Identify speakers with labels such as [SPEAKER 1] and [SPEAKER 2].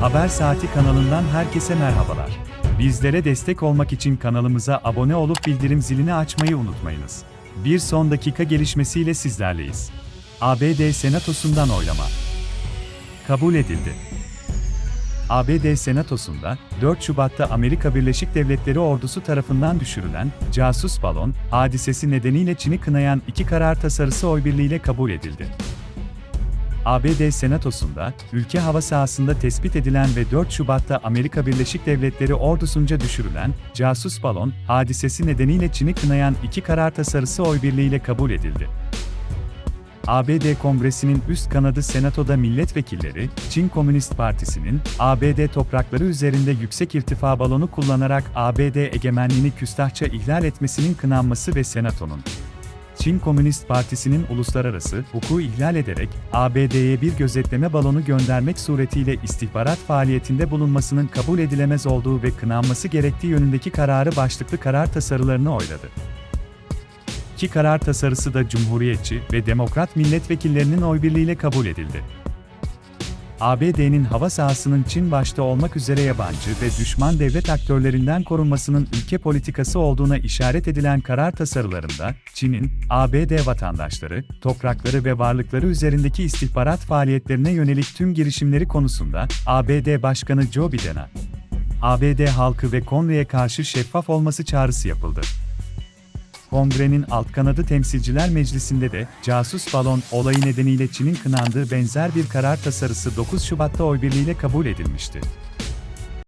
[SPEAKER 1] Haber Saati kanalından herkese merhabalar. Bizlere destek olmak için kanalımıza abone olup bildirim zilini açmayı unutmayınız. Bir son dakika gelişmesiyle sizlerleyiz. ABD Senatosu'ndan oylama. Kabul edildi. ABD Senatosu'nda 4 Şubat'ta Amerika Birleşik Devletleri ordusu tarafından düşürülen casus balon hadisesi nedeniyle Çin'i kınayan iki karar tasarısı oy birliğiyle kabul edildi. ABD Senatosu'nda, ülke hava sahasında tespit edilen ve 4 Şubat'ta Amerika Birleşik Devletleri ordusunca düşürülen casus balon hadisesi nedeniyle Çin'i kınayan iki karar tasarısı oy birliğiyle kabul edildi. ABD Kongresi'nin üst kanadı Senato'da milletvekilleri, Çin Komünist Partisi'nin ABD toprakları üzerinde yüksek irtifa balonu kullanarak ABD egemenliğini küstahça ihlal etmesinin kınanması ve Senato'nun Çin Komünist Partisi'nin uluslararası hukuku ihlal ederek ABD'ye bir gözetleme balonu göndermek suretiyle istihbarat faaliyetinde bulunmasının kabul edilemez olduğu ve kınanması gerektiği yönündeki kararı başlıklı karar tasarılarını oyladı. İki karar tasarısı da Cumhuriyetçi ve Demokrat milletvekillerinin oy birliğiyle kabul edildi. ABD'nin hava sahasının Çin başta olmak üzere yabancı ve düşman devlet aktörlerinden korunmasının ülke politikası olduğuna işaret edilen karar tasarılarında, Çin'in, ABD vatandaşları, toprakları ve varlıkları üzerindeki istihbarat faaliyetlerine yönelik tüm girişimleri konusunda, ABD Başkanı Joe Biden'a, ABD halkı ve Kongre'ye karşı şeffaf olması çağrısı yapıldı. Kongre'nin alt kanadı Temsilciler Meclisi'nde de casus balon olayı nedeniyle Çin'in kınandığı benzer bir karar tasarısı 9 Şubat'ta oy birliğiyle kabul edilmişti.